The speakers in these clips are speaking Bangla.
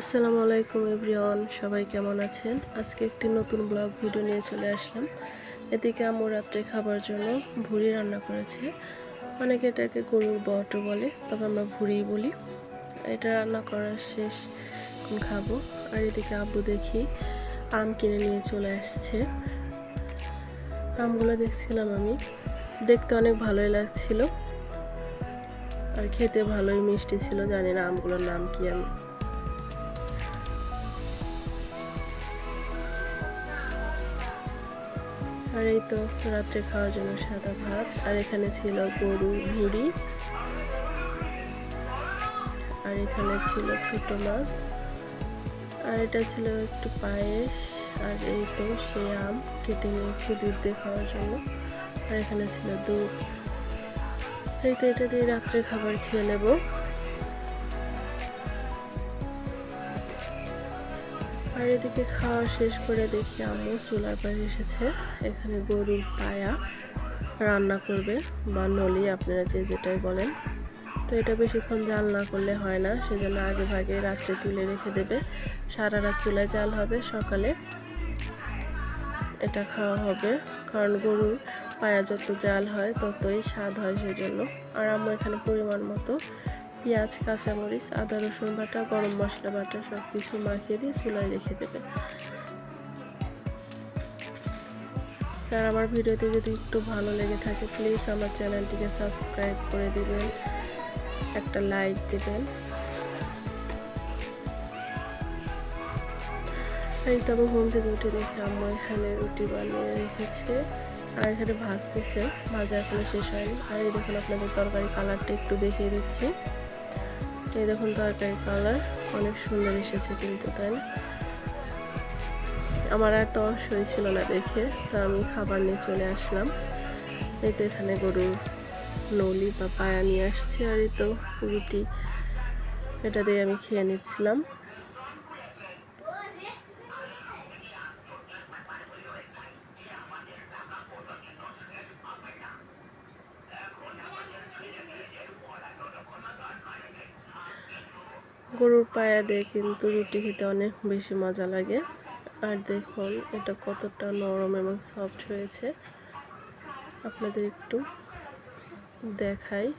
আসসালামু আলাইকুম এভরিওয়ান, সবাই কেমন আছেন? আজকে একটি নতুন ব্লগ ভিডিও নিয়ে চলে আসলাম। এদিকে আম্মু রাত্রে খাবার জন্য ভুড়ি রান্না করেছে। অনেকে এটাকে গরুর বটো বলে, তবে আমরা ভুড়ি বলি। এটা রান্না করার শেষ এখন খাব। আর এদিকে আব্বু দেখি আম কিনে নিয়ে চলে আসছে। আমগুলো দেখছিলাম আমি। দেখতে অনেক ভালোই লাগছিল। আর খেতে ভালোই মিষ্টি ছিল, জানি না আমগুলোর নাম কি আমি। আর এই তো রাত্রে খাওয়ার জন্য সাদা ভাত, আর এখানে ছিল গরু ভুড়ি, আর এখানে ছিল ছোট মাছ, আর এটা ছিল একটু পায়েস, আর এই তো সে আম কেটে নিয়েছি দুধ দিয়ে খাওয়ার জন্য, আর এখানে ছিল দুধ। এই তো এটা দিয়ে রাত্রে খাবার খেয়ে নেব। আর এদিকে খাওয়া শেষ করে দেখি আম্মু চুলার পাশে এসেছে। এখানে গরুর পায়া রান্না করবে বা নলি, আপনারা যে যেটাই বলেন। তো এটা বেশিক্ষণ জাল না করলে হয় না, সেজন্য আগে ভাগে রাত্রে তুলে রেখে দেবে। সারা রাত চুলায় জাল হবে, সকালে এটা খাওয়া হবে। কারণ গরুর পায়া যত জাল হয় ততই স্বাদ হয় সেজন্য। আর আম্মু এখানে পরিমাণ মতো পেঁয়াজ, কাঁচামরিচ, আদা, রসুন বাটা, গরম মশলা বাটা সব কিছু মাখিয়ে দিয়ে চুলায় রেখে দেবেন আর আমার ভিডিওতে যদি একটু ভালো লেগে থাকে প্লিজ আমার চ্যানেলটিকে সাবস্ক্রাইব করে দেবেন, একটা লাইক দেবেন। এই তো আমি ঘুম থেকে উঠে দেখি আম্মু এখানে রুটি বানিয়ে রেখেছে, আর এখানে ভাজতেছে। ভাজা এখনও শেষ হয়নি। আর এই দেখুন আপনাদের তরকারি কালারটা একটু দেখিয়ে দিচ্ছি। এই দেখুন তরকারি কালার। অনেক সুন্দর এসেছে কিন্তু, তাই না? আমার আর তো সই ছিল না দেখে, তো আমি খাবার নিয়ে চলে আসলাম। এই তো এখানে গরু নলি বা পায়া নিয়ে আসছি আর এই তো রুটি। এটা দিয়ে আমি খেয়ে নিচ্ছিলাম। গরুর পায়া দিয়ে কিন্তু রুটি খেতে অনেক বেশি মজা লাগে। আর দেখুন, এটা কতটা নরম এবং সফট হয়েছে। আপনাদের একটু দেখাই।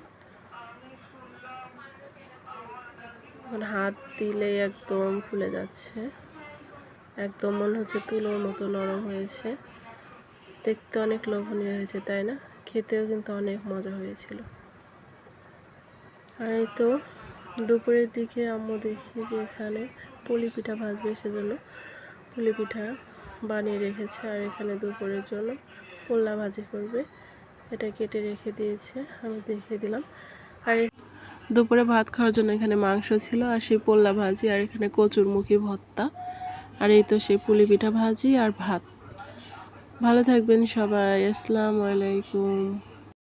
হাত দিলেই একদম ফুলে যাচ্ছে। একদম মনে হচ্ছে তুলোর মতো নরম হয়েছে। দেখতে অনেক লোভনীয় হয়েছে, তাই না? খেতেও কিন্তু অনেক মজা হয়েছিল। আর এই তো দুপুরের দিকে আম্মু দেখি যে এখানে পুলি পিঠা ভাজবে, সেজন্য পুলি পিঠা বানিয়ে রেখেছে। আর এখানে দুপুরের জন্য পোল্লা ভাজি করবে। এটা কেটে রেখে দিয়েছে, আমি দেখিয়ে দিলাম। আর দুপুরে ভাত খাওয়ার জন্য এখানে মাংস ছিল আর সেই পোল্লা ভাজি, আর এখানে কচুর মুখী ভত্তা আর এই তো সেই পুলি পিঠা ভাজি আর ভাত। ভালো থাকবেন সবাই, আসসালামু আলাইকুম।